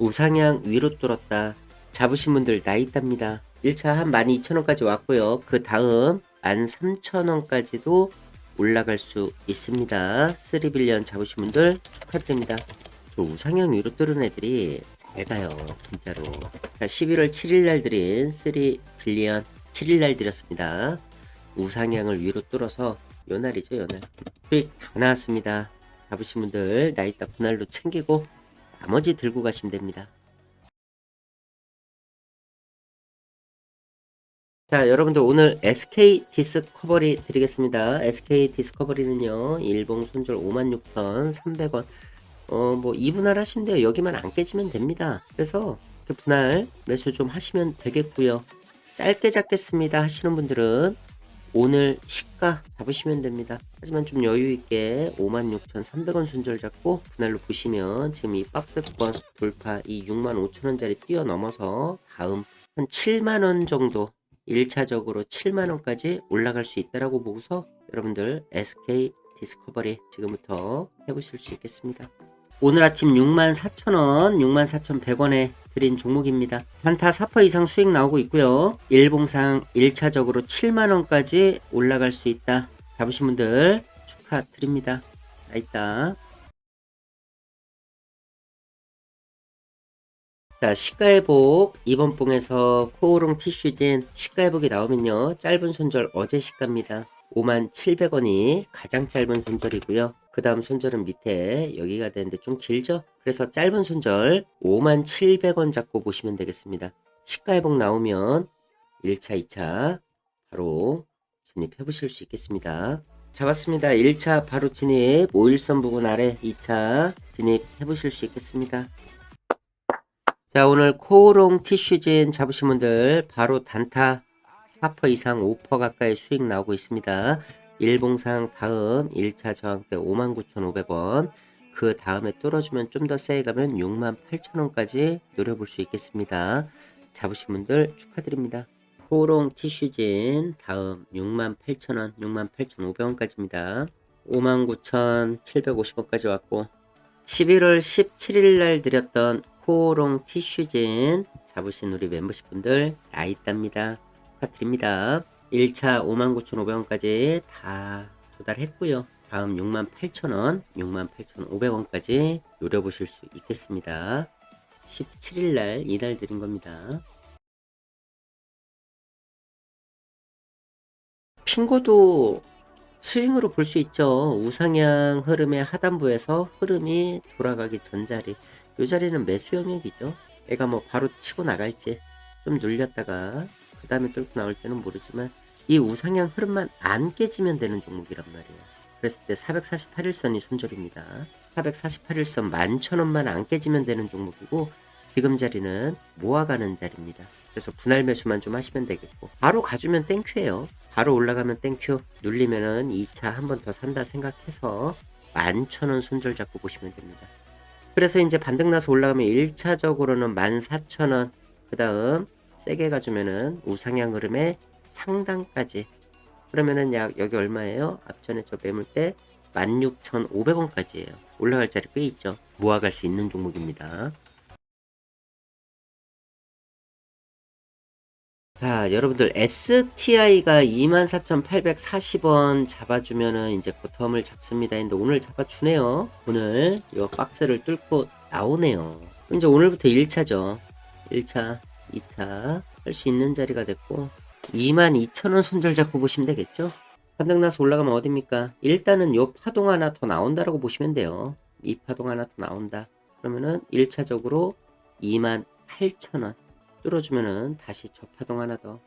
우상향 위로 뚫었다. 잡으신 분들 나 있답니다. 1차 한 12,000원까지 왔고요. 그 다음 13,000원까지도 올라갈 수 있습니다. 3빌리언 잡으신 분들 축하드립니다. 저 우상향 위로 뚫은 애들이 잘 가요. 진짜로. 자, 11월 7일 날 드린 3빌리언 7일 날 드렸습니다. 우상향을 위로 뚫어서 요 날이죠, 요 날. 수익 다 나왔습니다. 잡으신 분들 나 이따 분할로 챙기고 나머지 들고 가시면 됩니다. 자, 여러분들 오늘 SK 디스커버리 드리겠습니다. SK 디스커버리는요, 일봉 손절 56,300원. 어, 뭐, 2분할 하시면 돼요. 여기만 안 깨지면 됩니다. 그래서, 이렇게 분할 매수 좀 하시면 되겠고요 짧게 잡겠습니다 하시는 분들은 오늘 시가 잡으시면 됩니다. 하지만 좀 여유있게 56,300원 손절 잡고 분할로 보시면 지금 이 박스권 돌파 이 65,000원짜리 뛰어넘어서 다음 한 7만원 정도 1차적으로 7만원까지 올라갈 수 있다라고 보고서 여러분들 SK 디스커버리 지금부터 해보실 수 있겠습니다. 오늘 아침 64,000원, 64,100원에 드린 종목입니다. 단타 4% 이상 수익 나오고 있고요. 일봉상 1차적으로 7만원까지 올라갈 수 있다. 잡으신 분들 축하드립니다. 나 있다. 자, 시가회복 이번 봉에서 코오롱 티슈진 시가회복이 나오면요. 짧은 손절 어제 시가입니다. 57,700원이 가장 짧은 손절이고요. 그 다음 손절은 밑에 여기가 되는데 좀 길죠? 그래서 짧은 손절 57,700원 잡고 보시면 되겠습니다. 시가 회복 나오면 1차, 2차 바로 진입해 보실 수 있겠습니다. 잡았습니다. 1차 바로 진입 5일선 부근 아래 2차 진입해 보실 수 있겠습니다. 자 오늘 코오롱 티슈진 잡으신 분들 바로 단타 4% 이상 5% 가까이 수익 나오고 있습니다. 일봉상 다음 1차 저항대 59,500원 그 다음에 뚫어주면 좀 더 세게 가면 68,000원까지 노려볼 수 있겠습니다. 잡으신 분들 축하드립니다. 코오롱 티슈진 다음 68,000원 68,500원까지입니다. 59,750원까지 왔고 11월 17일 날 드렸던 코오롱 티슈진 잡으신 우리 멤버십 분들 나 있답니다. 축하드립니다. 1차 59,500원까지 다 도달했고요. 다음 68,000원, 68,500원까지 노려보실 수 있겠습니다. 17일 날 이날 드린 겁니다. 핑고도 스윙으로 볼 수 있죠. 우상향 흐름의 하단부에서 흐름이 돌아가기 전 자리. 이 자리는 매수 영역이죠. 애가 뭐 바로 치고 나갈지 좀 눌렸다가 그 다음에 뚫고 나올 때는 모르지만 이 우상향 흐름만 안 깨지면 되는 종목이란 말이에요. 그랬을 때 448일선이 손절입니다. 448일선 11,000원만 안 깨지면 되는 종목이고 지금 자리는 모아가는 자리입니다. 그래서 분할 매수만 좀 하시면 되겠고 바로 가주면 땡큐예요. 바로 올라가면 땡큐 눌리면은 2차 한 번 더 산다 생각해서 11,000원 손절 잡고 보시면 됩니다. 그래서 이제 반등 나서 올라가면 1차적으로는 14,000원 그 다음 세게 가주면은 우상향 흐름의 상단까지 그러면은 약 여기 얼마예요? 앞전에 저 매물대 16,500원까지예요. 올라갈 자리 꽤 있죠. 모아갈 수 있는 종목입니다. 자, 여러분들 STI가 24,840원 잡아주면은 이제 보텀을 잡습니다. 근데 오늘 잡아주네요. 오늘 이 박스를 뚫고 나오네요. 이제 오늘부터 1차죠. 1차, 2차 할 수 있는 자리가 됐고 22,000원 손절 잡고 보시면 되겠죠. 반등 나서 올라가면 어딥니까? 일단은 요 파동 하나 더 나온다라고 보시면 돼요. 이 파동 하나 더 나온다. 그러면은 1차적으로 28,000원 뚫어주면은 다시 저 파동 하나 더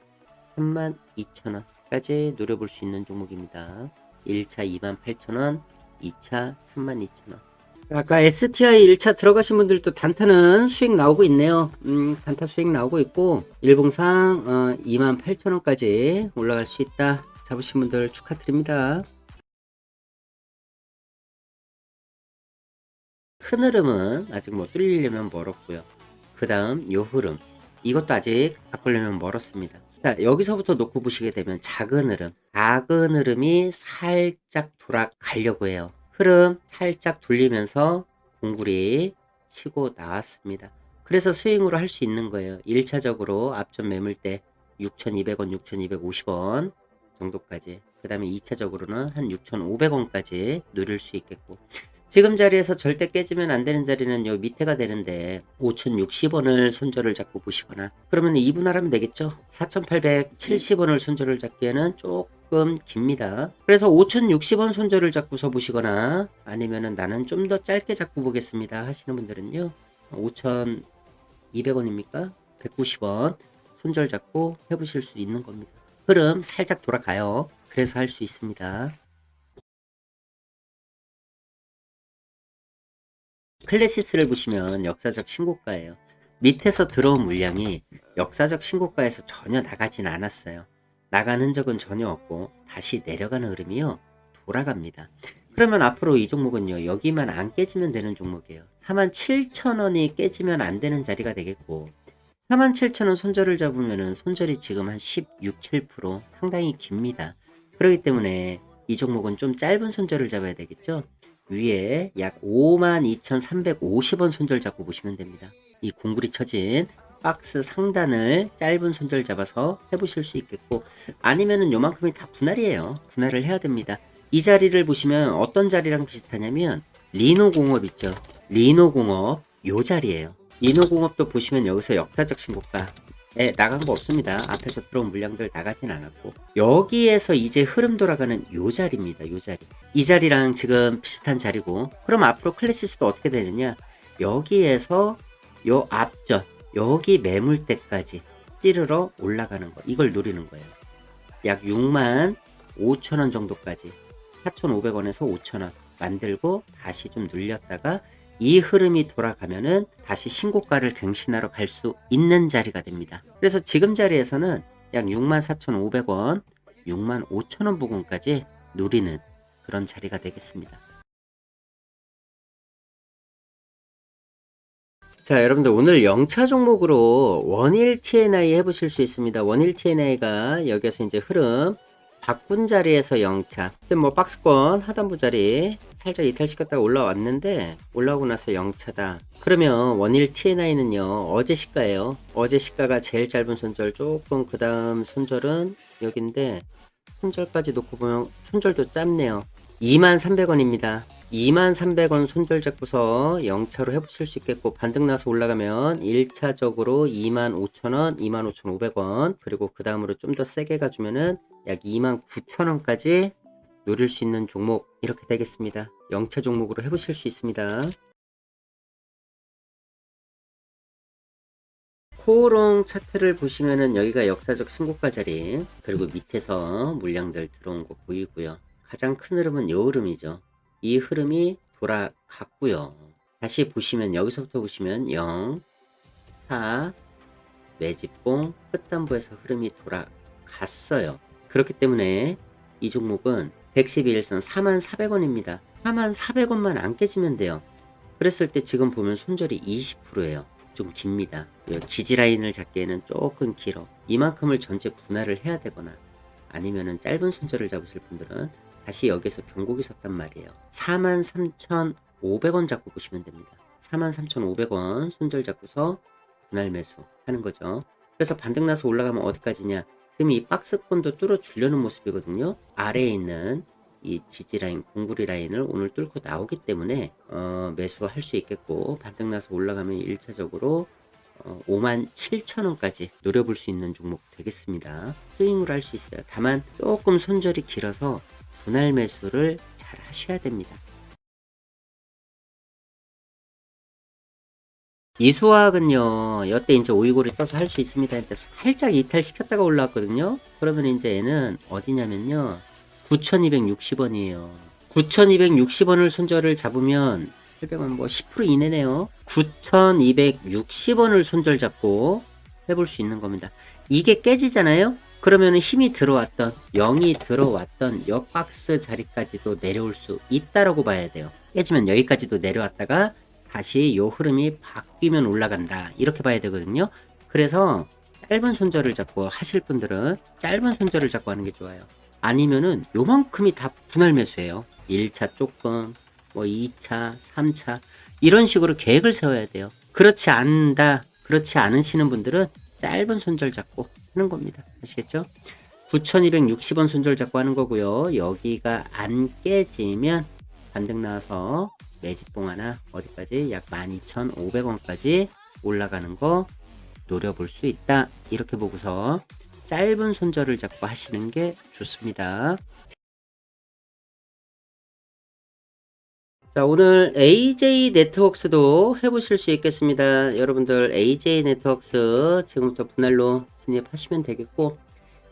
32,000원까지 노려볼 수 있는 종목입니다. 1차 28,000원, 2차 32,000원. 아까 STI 1차 들어가신 분들도 단타는 수익 나오고 있네요. 음, 단타 수익 나오고 있고 일봉상 어, 28,000원까지 올라갈 수 있다. 잡으신 분들 축하드립니다. 큰 흐름은 아직 뭐 뚫리려면 멀었고요. 그 다음 요 흐름 이것도 아직 바꾸려면 멀었습니다. 자 여기서부터 놓고 보시게 되면 작은 흐름 작은 흐름이 살짝 돌아가려고 해요. 흐름 살짝 돌리면서 공굴이 치고 나왔습니다. 그래서 스윙으로 할 수 있는 거예요. 1차적으로 앞전 매물대 6,200원, 6,250원 정도까지. 그 다음에 2차적으로는 한 6,500원까지 누릴 수 있겠고. 지금 자리에서 절대 깨지면 안 되는 자리는 요 밑에가 되는데 5,060원을 손절을 잡고 보시거나 그러면 2분할하면 되겠죠. 4,870원을 손절을 잡기에는 조금 깁니다. 그래서 5,060원 손절을 잡고서 보시거나 아니면은 나는 좀 더 짧게 잡고 보겠습니다 하시는 분들은요. 5,200원입니까? 190원 손절 잡고 해보실 수 있는 겁니다. 흐름 살짝 돌아가요. 그래서 할 수 있습니다. 클래시스를 보시면 역사적 신고가예요. 밑에서 들어온 물량이 역사적 신고가에서 전혀 나가진 않았어요. 나간 흔적은 전혀 없고 다시 내려가는 흐름이요. 돌아갑니다. 그러면 앞으로 이 종목은요. 여기만 안 깨지면 되는 종목이에요. 47,000원이 깨지면 안 되는 자리가 되겠고 47,000원 손절을 잡으면은 손절이 지금 한 16, 7% 상당히 깁니다. 그렇기 때문에 이 종목은 좀 짧은 손절을 잡아야 되겠죠. 위에 약 52,350원 손절 잡고 보시면 됩니다. 이 공구리 쳐진 박스 상단을 짧은 손절 잡아서 해보실 수 있겠고 아니면은 요만큼이 다 분할이에요. 분할을 해야 됩니다. 이 자리를 보시면 어떤 자리랑 비슷하냐면 리노공업 있죠. 리노공업 요 자리예요. 리노공업도 보시면 여기서 역사적 신고가 에 나간 거 없습니다. 앞에서 들어온 물량들 나가진 않았고 여기에서 이제 흐름 돌아가는 요 자리입니다. 요 자리. 이 자리랑 지금 비슷한 자리고 그럼 앞으로 클래시스도 어떻게 되느냐? 여기에서 요 앞전 여기 매물대까지 찌르러 올라가는 거 이걸 노리는 거예요. 약 6만 5천 원 정도까지 4,500원에서 5천 원 만들고 다시 좀 눌렸다가 이 흐름이 돌아가면은 다시 신고가를 갱신하러 갈 수 있는 자리가 됩니다. 그래서 지금 자리에서는 약 64,500원, 65,000원 부근까지 누리는 그런 자리가 되겠습니다. 자, 여러분들 오늘 영차 종목으로 원일 TNI 해보실 수 있습니다. 원일 TNI가 여기서 이제 흐름 바꾼 자리에서 영차. 뭐 박스권 하단부 자리 살짝 이탈시켰다가 올라왔는데 올라오고 나서 영차다. 그러면 원일 TNI는요 어제 시가예요. 어제 시가가 제일 짧은 손절 조금 그 다음 손절은 여긴데 손절까지 놓고 보면 손절도 짧네요. 2300원입니다. 2300원 손절 잡고서 영차로 해보실 수 있겠고 반등 나서 올라가면 1차적으로 25000원, 25500원 그리고 그 다음으로 좀 더 세게 가주면은 약 29000원까지 노릴 수 있는 종목 이렇게 되겠습니다. 영차 종목으로 해보실 수 있습니다. 코오롱 차트를 보시면은 여기가 역사적 신고가 자리 그리고 밑에서 물량들 들어온 거 보이고요. 가장 큰 흐름은 요 흐름이죠. 이 흐름이 돌아갔고요. 다시 보시면 여기서부터 보시면 0, 4, 매집봉 끝단부에서 흐름이 돌아갔어요. 그렇기 때문에 이 종목은 112일선 44,400원입니다. 44,400원만 안 깨지면 돼요. 그랬을 때 지금 보면 손절이 20%예요. 좀 깁니다. 이 지지 라인을 잡기에는 조금 길어. 이만큼을 전체 분할을 해야 되거나 아니면은 짧은 손절을 잡으실 분들은 다시 여기서 변곡이 섰단 말이에요. 43,500원 잡고 보시면 됩니다. 43,500원 손절 잡고서 분할 매수 하는 거죠. 그래서 반등 나서 올라가면 어디까지냐? 지금 이 박스권도 뚫어 주려는 모습이거든요. 아래에 있는 이 지지 라인, 공구리 라인을 오늘 뚫고 나오기 때문에 어, 매수가 할수 있겠고 반등 나서 올라가면 1차적으로 어, 5만 7천 원까지 노려볼 수 있는 종목 되겠습니다. 스윙으로 할 수 있어요. 다만 조금 손절이 길어서 분할 매수를 잘 하셔야 됩니다. 이 수학은요, 여태 이제 오이골이 떠서 할 수 있습니다. 근데 살짝 이탈시켰다가 올라왔거든요. 그러면 이제 얘는 어디냐면요, 9,260원이에요. 9,260원을 손절을 잡으면 700원 뭐 10% 이내네요. 9,260원을 손절 잡고 해볼 수 있는 겁니다. 이게 깨지잖아요? 그러면 힘이 들어왔던 0이 들어왔던 옆 박스 자리까지도 내려올 수 있다라고 봐야 돼요. 깨지면 여기까지도 내려왔다가 다시 요 흐름이 바뀌면 올라간다 이렇게 봐야 되거든요. 그래서 짧은 손절을 잡고 하실 분들은 짧은 손절을 잡고 하는 게 좋아요. 아니면은 요만큼이 다 분할 매수예요. 1차 조금, 뭐 2차, 3차 이런 식으로 계획을 세워야 돼요. 그렇지 않다, 그렇지 않으시는 분들은 짧은 손절 잡고 하는 겁니다. 아시겠죠? 9,260원 손절 잡고 하는 거고요. 여기가 안 깨지면 반등 나와서 매집봉 하나 어디까지 약 12,500원까지 올라가는 거 노려볼 수 있다. 이렇게 보고서 짧은 손절을 잡고 하시는 게 좋습니다. 자, 오늘 AJ 네트워크스도 해보실 수 있겠습니다. 여러분들 AJ 네트워크스 지금부터 분할로 진입하시면 되겠고,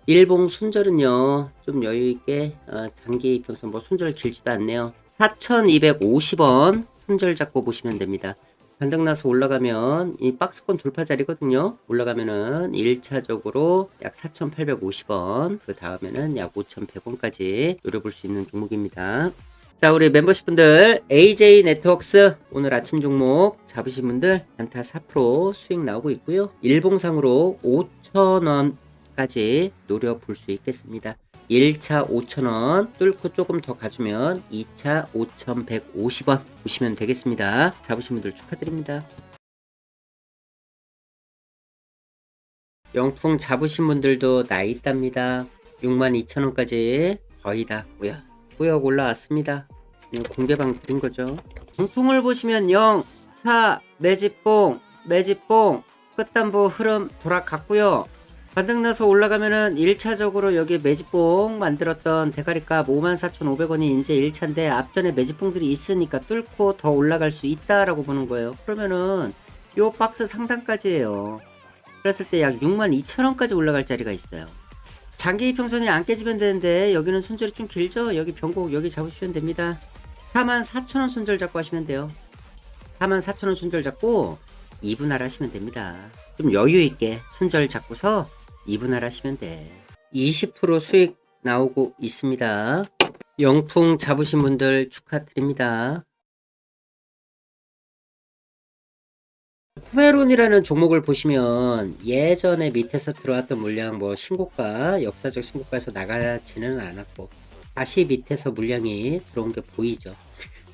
일봉 손절은요, 좀 여유있게, 어, 장기 이평선 뭐 손절 길지도 않네요. 4,250원 손절 잡고 보시면 됩니다. 반등 나서 올라가면 이 박스권 돌파 자리거든요. 올라가면은 1차적으로 약 4,850원, 그 다음에는 약 5,100원까지 노려볼 수 있는 종목입니다. 자, 우리 멤버십 분들, AJ 네트워크스 오늘 아침 종목 잡으신 분들 단타 4% 수익 나오고 있고요. 일봉상으로 5,000원까지 노려볼 수 있겠습니다. 1차 5,000원 뚫고 조금 더 가주면 2차 5,150원 보시면 되겠습니다. 잡으신 분들 축하드립니다. 영풍 잡으신 분들도 나 있답니다. 62,000원까지 거의 다 꾸역 꾸역 올라왔습니다. 공개방 드린 거죠. 영풍을 보시면 0, 4, 매집봉, 매집봉, 끝단부 흐름 돌아갔고요. 반등 나서 올라가면은 1차적으로 여기 매집봉 만들었던 대가리값 54,500원이 이제 1차인데 앞전에 매집봉들이 있으니까 뚫고 더 올라갈 수 있다라고 보는 거예요. 그러면은 요 박스 상단까지예요. 그랬을 때 약 62,000원까지 올라갈 자리가 있어요. 장기 이평선이 안 깨지면 되는데 여기는 손절이 좀 길죠? 여기 변곡 여기 잡으시면 됩니다. 44,000원 손절 잡고 하시면 돼요. 44,000원 손절 잡고 2분할 하시면 됩니다. 좀 여유 있게 손절 잡고서 2분할 하시면 돼. 20% 수익 나오고 있습니다. 영풍 잡으신 분들 축하드립니다. 포메론이라는 종목을 보시면 예전에 밑에서 들어왔던 물량 뭐 신고가 역사적 신고가에서 나가지는 않았고 다시 밑에서 물량이 들어온 게 보이죠.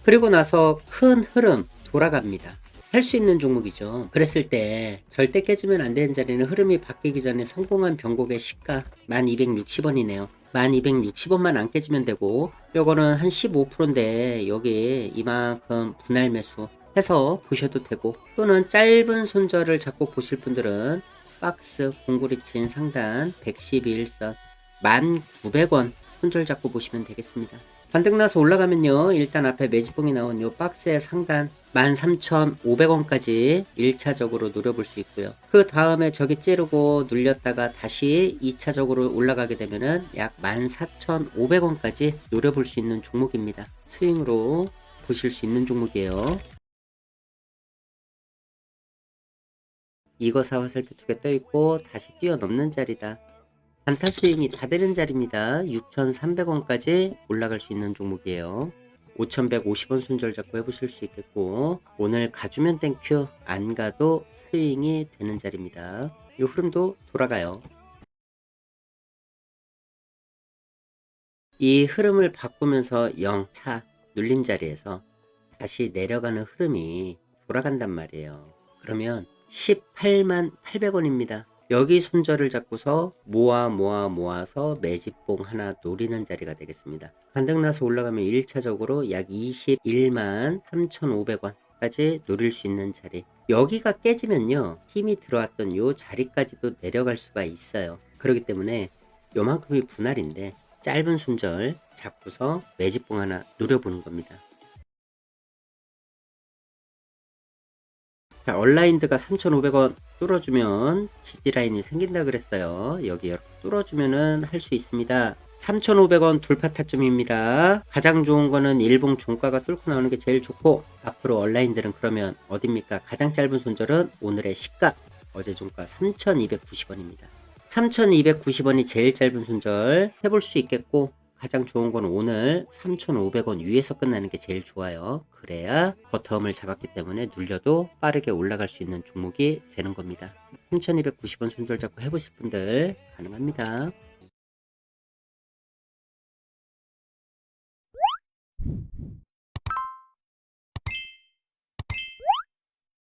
그리고 나서 큰 흐름 돌아갑니다. 할 수 있는 종목이죠. 그랬을 때 절대 깨지면 안 되는 자리는 흐름이 바뀌기 전에 성공한 변곡의 시가 1260원이네요. 1260원만 안 깨지면 되고 요거는 한 15%인데 여기 이만큼 분할 매수 해서 보셔도 되고 또는 짧은 손절을 잡고 보실 분들은 박스 공구리 친 상단 112일선 1900원 손절 잡고 보시면 되겠습니다. 반등 나서 올라가면요. 일단 앞에 매집봉이 나온 요 박스의 상단 13,500원까지 1차적으로 노려볼 수 있고요. 그 다음에 저기 찌르고 눌렸다가 다시 2차적으로 올라가게 되면은 약 14,500원까지 노려볼 수 있는 종목입니다. 스윙으로 보실 수 있는 종목이에요. 이거 사와 살피 두개 떠 있고 다시 뛰어넘는 자리다. 단타 스윙이 다 되는 자리입니다. 6,300원까지 올라갈 수 있는 종목이에요. 5,150원 손절 잡고 해보실 수 있겠고 오늘 가주면 땡큐 안 가도 스윙이 되는 자리입니다. 이 흐름도 돌아가요. 이 흐름을 바꾸면서 0 차 눌림 자리에서 다시 내려가는 흐름이 돌아간단 말이에요. 그러면 18만 800원입니다. 여기 손절을 잡고서 모아 모아 모아서 매집봉 하나 노리는 자리가 되겠습니다. 반등 나서 올라가면 1차적으로 약 21만 3,500원 까지 노릴 수 있는 자리. 여기가 깨지면요. 힘이 들어왔던 요 자리까지도 내려갈 수가 있어요. 그렇기 때문에 요만큼이 분할인데 짧은 손절 잡고서 매집봉 하나 노려보는 겁니다. 자, 얼라인드가 3,500원 뚫어주면 지지라인이 생긴다 그랬어요. 여기 뚫어주면은 할 수 있습니다. 3,500원 돌파 타점입니다. 가장 좋은 거는 일봉 종가가 뚫고 나오는 게 제일 좋고 앞으로 얼라인들은 그러면 어딥니까? 가장 짧은 손절은 오늘의 시가 어제 종가 3,290원입니다. 3,290원이 제일 짧은 손절 해볼 수 있겠고 가장 좋은 건 오늘 3,500원 위에서 끝나는 게 제일 좋아요. 그래야 버텀을 잡았기 때문에 눌려도 빠르게 올라갈 수 있는 종목이 되는 겁니다. 3,290원 손절 잡고 해보실 분들 가능합니다.